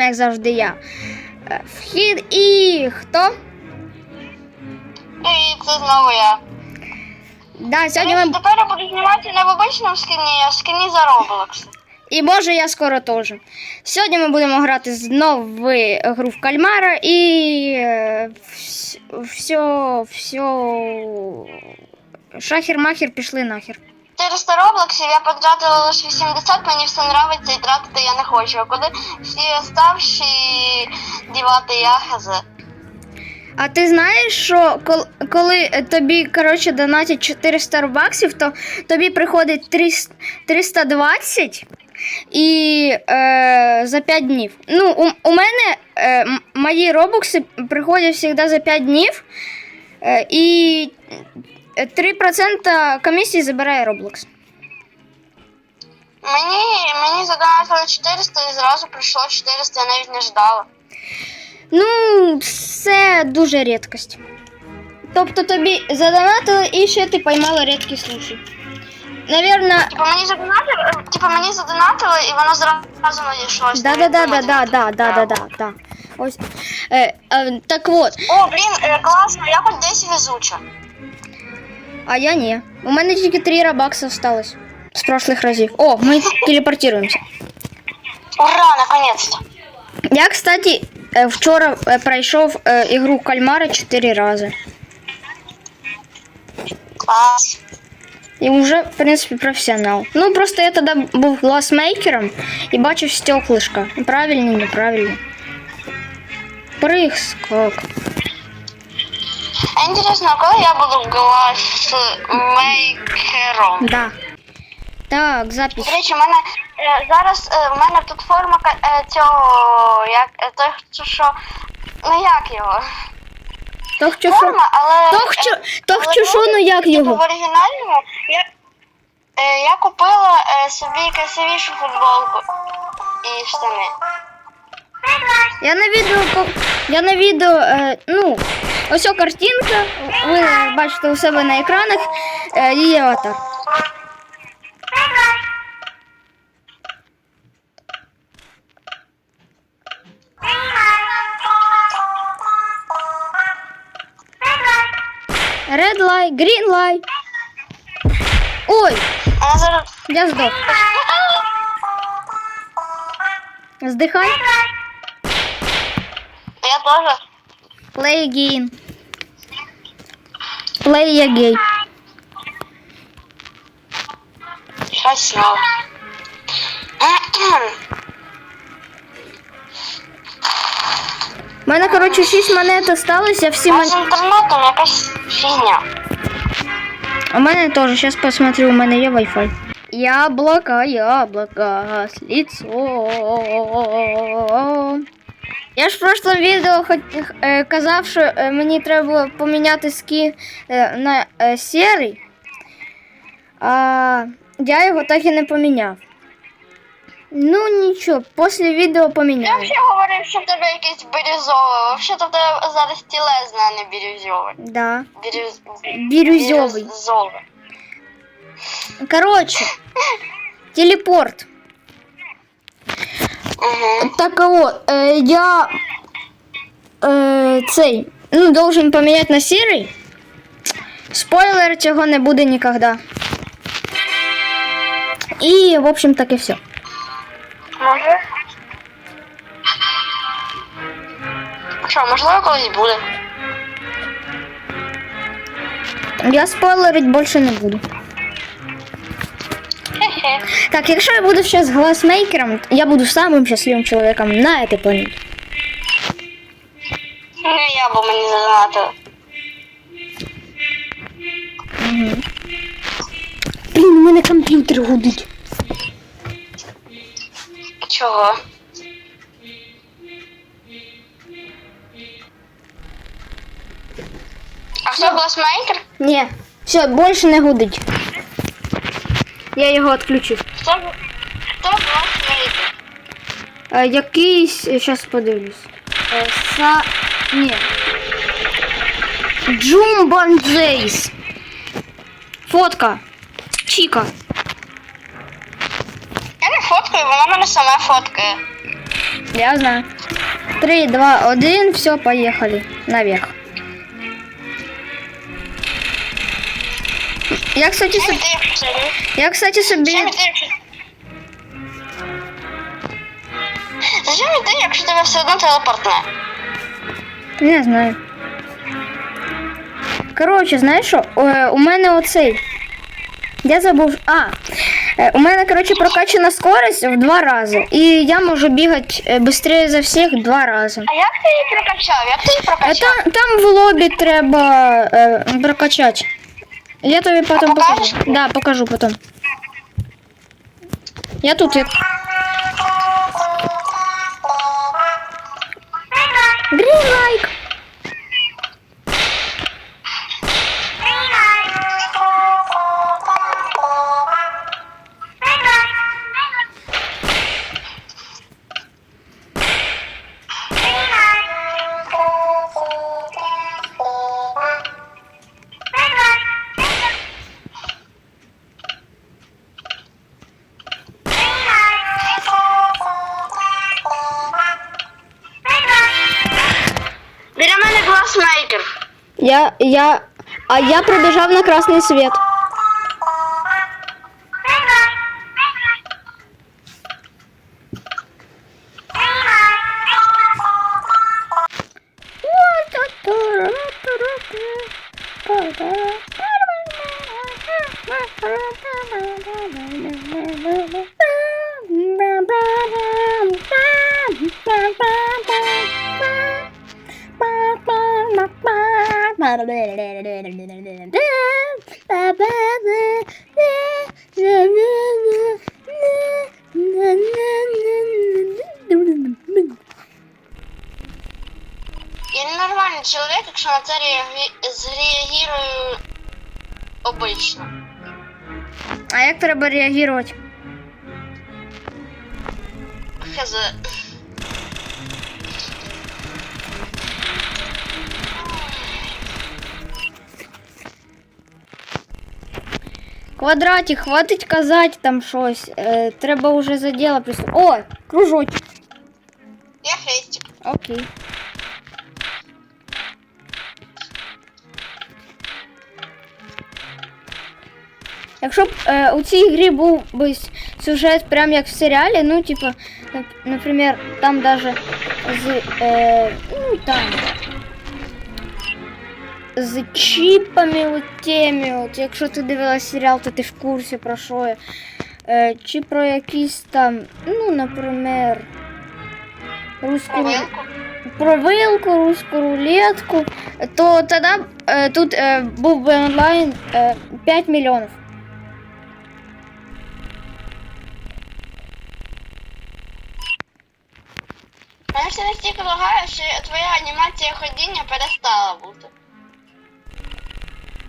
як завжди я. Е, Вхід і хто? І це знову я. Да, сьогодні ми... Тепер я буду знімати не в обичному скині, а в скині за Roblox. І може я скоро теж. Сьогодні ми будемо грати знову в гру в кальмара і е, вс- все, все. Шахер-махер пішли нахер. 400 роблоксів я потратила лише 80, мені все нравиться і тратити я не хочу. А коли всі оставші дівати я. А ти знаєш, що кол- коли тобі коротше донатять 400 рубаксів, то тобі приходить 300 320 і е, за 5 днів. Ну, у, у мене е, мої робокси приходять завжди за 5 днів, е, і 3% комісії забирає Roblox. Мені, мені задонатили 400 і зразу прийшло 400, я навіть не ждала. Ну, це дуже рідкость. Тобто тобі задонатили і ще ти поймала рідкий случай. Навірно, Типа мені задонатили, типа мені задонатили і воно зразу надійшлось. Да, да, да, да, да, да, да, да, да, да. Ось. Е, е, так от, О, блін, е, класно, я хоч десь везуча. а я ні. У мене тільки 3 рабакса осталось з прошлих разів. О, ми телепортуємося. Ура, наконец-то. Я, кстати, е, вчора е, пройшов е, ігру кальмара 4 рази. Клас. І вже, в принципі, професіонал. Ну, просто я тоді був гласмейкером і бачив стеклишка. Правильний, неправильний. Прыг скок. А інтересно, а коли я буду гласмейкером? Да. Так, запись. До речі, у мене е, зараз е, у мене тут форма е, цього, як е, той, що- що, ну як його? Тох чу, Форма, але тох чу, е, тох але чу, що, ну як типу, в його? оригінальному я, е, я купила е, собі красивішу футболку і штани. Я на відео, я на відео, е, ну, ось о картинка, ви бачите у себе на екранах, е, її аватар. Red light, green light. Ой, я здох. Здихай. я теж. Play again. Play again. Щось знову. У мене, коротше, 6 монет осталось, я всі А мон... з інтернетом якась фігня. У мене теж, зараз посмотрю, у мене є Wi-Fi. Яблоко, яблоко, с лицом. Я ж в прошлом відео е, казав, що е, мені треба було поміняти скін е, на сірий, а я його так і не поміняв. Ну нічого, після відео Я поміняю. взагалі говорив, що в тебе якесь бірюзове. Взагалі в тебе зараз тілезне, а не бірюзове. Да. Бірюз... Бірюзьовий. Бірюзове. Коротше, телепорт. Так от, е, я е, цей, ну, должен поміняти на сірий. Спойлер, цього не буде ніколи. І, в общем, так і все. Може? Що, можливо, колись буде. Я спойлерить більше не буду. Так, якщо я буду з гласмейкером, я буду самим щасливим чоловіком на цій планеті. Ну, я, бо мені задонатили. Блін, у мене комп'ютер гудить. Чого? А хто гласмейкер? Ні, все, більше не гудить. Я його відключив. Хто, хто гласмейкер? Е, якийсь, зараз подивлюсь. Е, Са... Ні. Джумбан Джейс. Фотка. Чіка. Я не фоткаю, вона мене сама фоткає. Я знаю. Три, два, один, все, поехали. Наверх. Я, кстати, собі... Я, кстати, собі... Зачем ти, якщо тебе все одно телепортне? Не знаю. Коротше, знаєш що? Е, у мене оцей. Я забув. А, е, у мене, коротше, прокачана скорость в два рази. І я можу бігати швидше за всіх два рази. А як ти її прокачав? Як ти її Е, прокачав? Там, там в лобі треба е, прокачати. Я тобі потім покажу. Да, покажу потім. Я тут як. Я, я, а я пробежав на красний світ. чоловік, якщо на це реагі- зреагірую обично. А як треба реагувати? Хз. Квадратик, хватить казати там щось. Е, треба вже за діло приступ. О, кружочок. Я хрестик. Окей. Якщо б е, у цій грі був би с- сюжет прям як в серіалі, ну, типу, нап- наприклад, там даже з. Е, ну, там. З чіпами от теми, от, якщо ти дивилась серіал, то ти в курсі про що я. Е, чи про якісь там, ну, наприклад, русську Провилку. про вилку, руську рулетку, то тоді е, тут е, був би онлайн е, 5 мільйонів. Мене все настільки лагає, що твоя анімація ходіння перестала бути.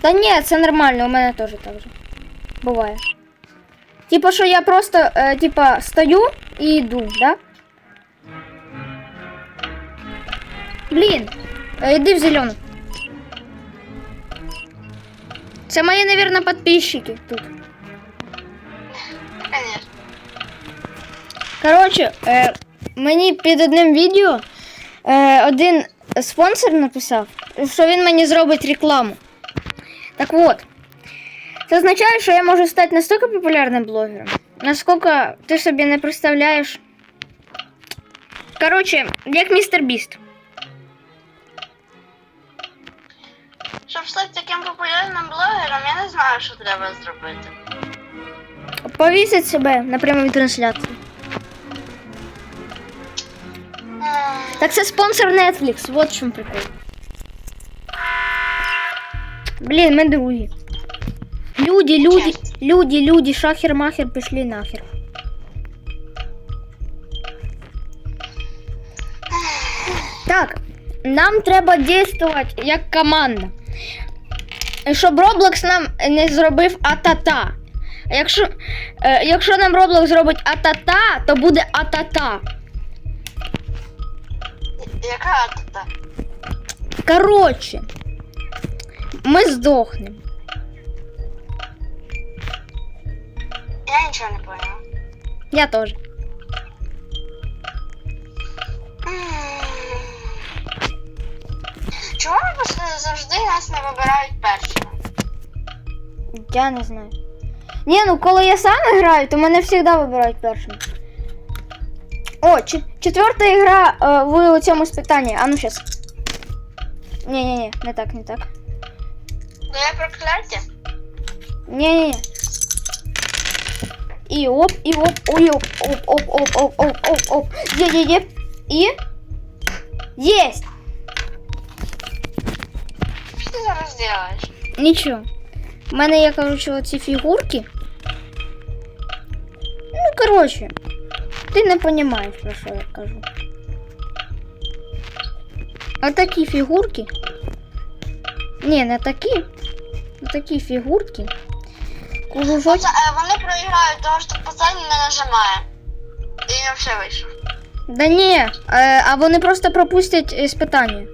Та ні, це нормально, у мене теж так же. Буває. Типа, що я просто е, типа, стою і йду, да? Блін, е, йди в зелену. Це мої, наверное, підписчики тут. Конечно. Коротше, е, мені під одним відео е, один спонсор написав, що він мені зробить рекламу. Так от, це означає, що я можу стати настільки популярним блогером, наскільки ти собі не представляєш. Коротше, як містер Біст. Щоб стати таким популярним блогером, я не знаю, що треба зробити. Повісить себе на прямій трансляції. Так це спонсор Netflix, вот в чому прикол. Блін, ми другі. Люди, люди, люди, люди, шахер-махер пішли нахер. Так, нам треба дійствувати як команда. Щоб Roblox нам не зробив атата. Якщо, е, якщо нам Roblox зробить атата, то буде атата. Яка тут? Короче, ми здохнемо. Я нічого не поняла. Я теж. Чому завжди нас не вибирають першими? Я не знаю. Ні, ну коли я сам граю, то мене завжди вибирають першим. О, чи... четверта ігра е, в цьому спитанні. А ну щас. Ні, ні, ні, не так, не так. Ну я прокляття? Ні, ні, ні. І оп, і оп, ой, оп, оп, оп, оп, оп, оп, оп, оп. Є, є, є. І. Єсть! Що ти зараз робиш? Нічого. У мене є, коротше, оці фігурки. Ну, коротше, Ти не розумієш, про що я кажу. Отакі фігурки. Ні, не такі. Отакі фігурки. Кружочок. Е, вони проіграють, тому що пацан не нажимає. І він взагалі вийшов. Да ні, е, а вони просто пропустять е, спитання.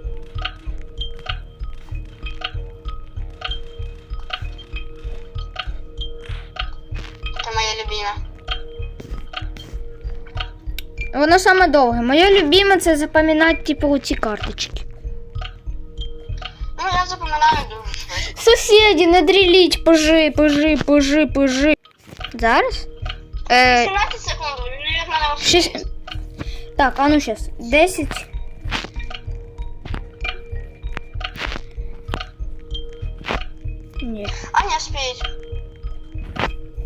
Воно саме довге. Моє любиме це запам'ятати, типу, оці карточки. Ну я запам'ятаю дуже швидко. Сусіді, не дріліть, пожи, пожи, пожи, пожи. Зараз? Е, 17 секунд, він, мабуть, не шість... Так, а ну сейчас. 10. Ні. А не спіть.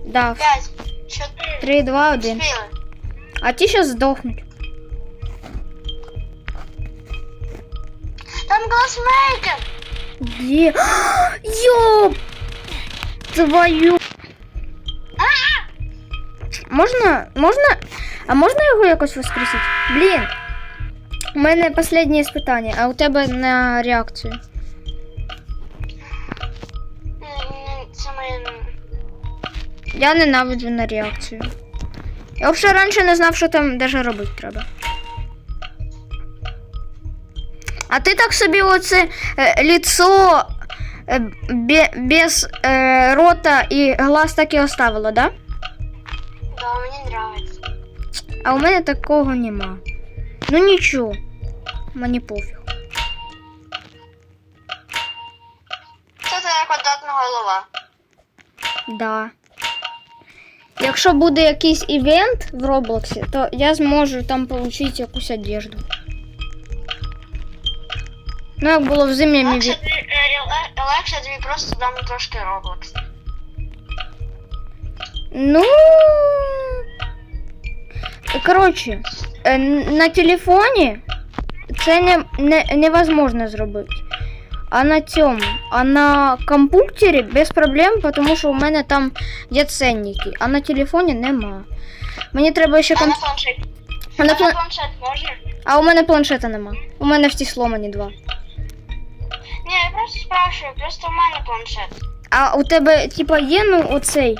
Да. 5, 4, 3, 2, 1. спіли. А ті сейчас здохнуть. Там глазмейкер. Є. Йоп! Твою. Можна, можна, а можна його якось воскресити? Блін. У мене останнє іспитання, а у тебе на реакцію. Моє... Я ненавиджу на реакцію. Я взагалі раніше не знав, що там даже робити треба. А ти так собі оце е, ліцо е, бе- без е, рота і глаз так і оставила, да? Да, мені нравиться. А у мене такого нема. Ну нічого. Мені пофіг. Це твоя квадратна голова. Да. Якщо буде якийсь івент в Роблоксі, то я зможу там отримати якусь одежду. Ну, як було в зимньому Легше ві... тобі, е, ле- легше тобі просто дам трошки Roblox. Ну. Коротше, е, н- на телефоні це не, не, невозможно зробити. А на цьому, а на комп'ютері без проблем, тому що у мене там є ценники, а на телефоні нема. Мені треба ще А на планшет? а, А на планшет можна? а у мене планшета нема. У мене всі сломані два. Ні, я просто спрашиваю, просто у мене планшет. А у тебе, типа, є ну оцей.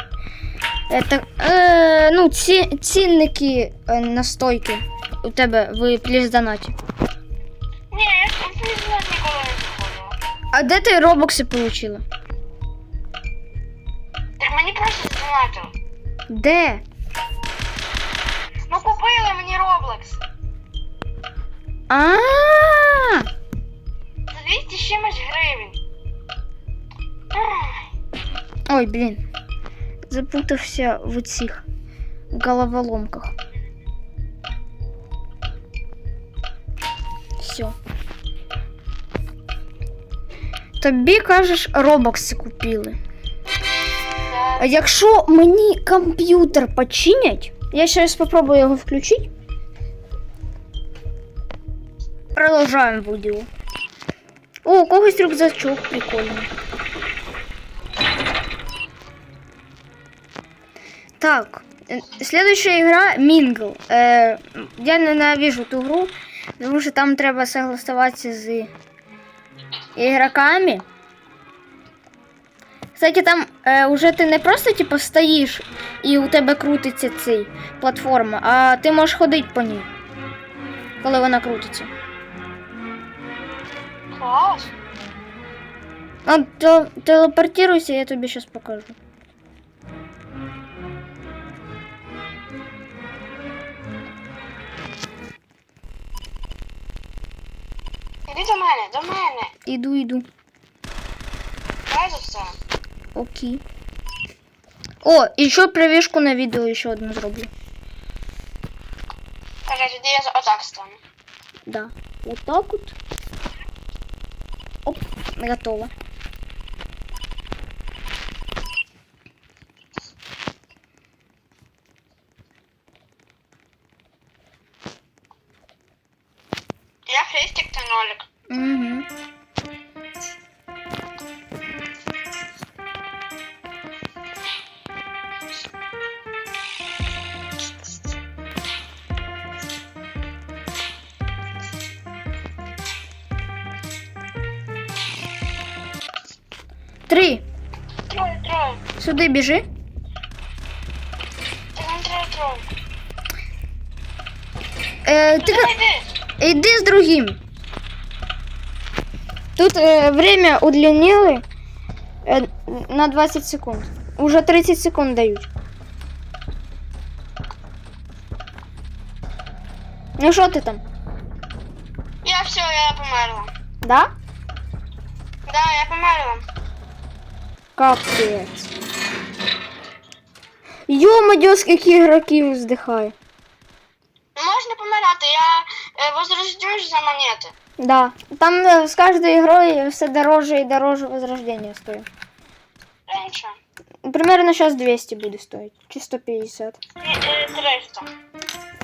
Е, так, е, ну, ці, цінники е, настойки у тебе в плізданаті. Ні, я в А де ти робокси отримала? Так мені просто здонатили. Де? Ну купили мені Roblox. А, За 200 з чимось гривень. Ах, Ой, блін. Запутався в цих головоломках. Все. Тобі кажеш, робокси купили. А якщо мені комп'ютер починять, я зараз спробую його включити. Продовжаємо відео. О, у когось рюкзачок прикольний. Так, э, следующая игра Mingle. Э, я ненавижу ту гру, тому що там треба согласуватися з ігроками. Кстати, там е, уже ти не просто типу, стоїш і у тебе крутиться цей платформа, а ти можеш ходити по ній, коли вона крутиться. Клас. Ну, телепортируйся, я тобі зараз покажу. Іди до мене, до мене. Іду, іду. Давай за це. Окей. О, і ще привішку на відео ще одну зроблю. Каже, тоді я отак стану. Да. Вот так вот. Оп, готово. Три. Троє, троє. Сюди біжи. Ти нам троє, троє. Е, ти... Ти йди. Иди с другим. Тут э, время удлинили э, на 20 секунд. Уже 30 секунд дают. Ну что ты там? Я все, я померла. Да? Да, я померла. Капец. Ё-моё, скільки ігроків здихає. Можна помирати, я е, возрождюсь за монети. Да. Там е, з кожною грою все дороже і дороже возрождення стоїть. Нічого. Примерно сейчас 200 буде стоїть. Чи 150. Ні, е, 300.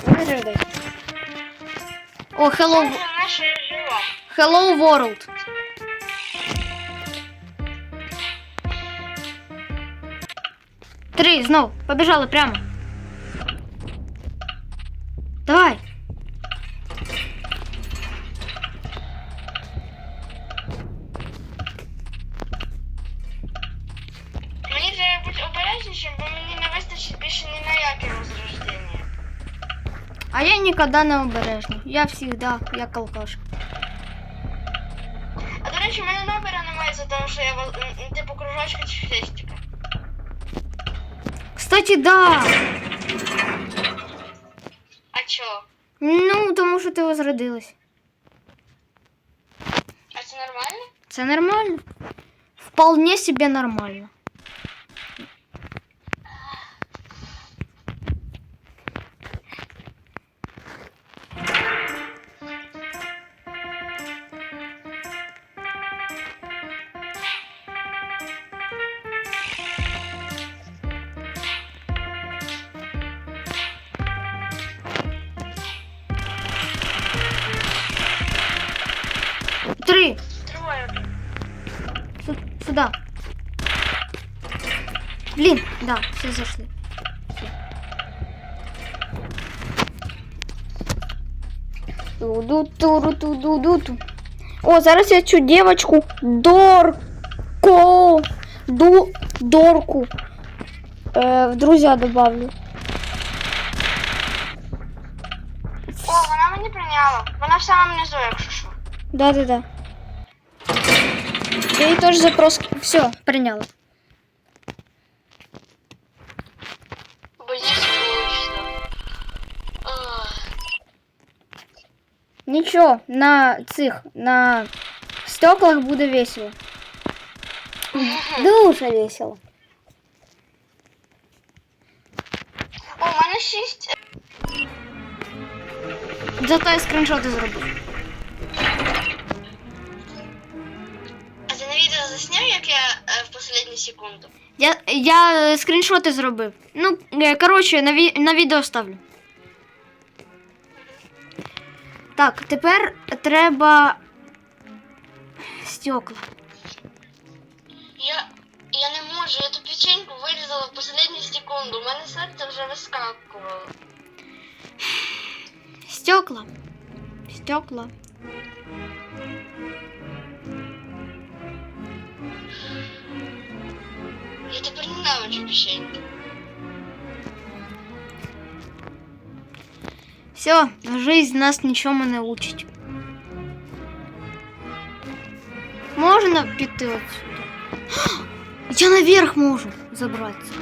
Подожди. О, hello, hello world. Три, знов. Побіжали прямо. Давай. Мені треба бути обережнішим, бо мені не вистачить більше ні на яке возрождення. А я ніколи не обережний. Я всегда, я алкаш. Кстати, да. А чо? Ну, тому що ти возродилась. А це нормально? Це нормально. Вполне себе нормально. Блин, да, все зашли. Ту-ду-туру-ту-ду-ду-ту. О, зараз я цю девочку Дорко. Ду Дорку. Е, в друзья добавлю. О, вона мені прийняла. Вона в самому низу, якщо що. Да-да-да. Я ей тоже запрос. Все, приняла. Нічого, на цих, на стеклах буде весело. Дуже весело. О, у мене шість. Зато я скріншоти зробив. А ти на відео засняв, як я е, в останню секунду? Я, я е, скріншоти зробив. Ну, е, коротше, на, ві, на відео ставлю. Так, тепер треба стекла. Я. Я не можу, я ту печеньку вирізала в останню секунду. У мене серце вже вискакувало. Стекла. Стекла. Я тепер ненавиджу печеньки. Все, жизнь нас нічому не учить. Можна піти отсюда? Я наверх можу забратися.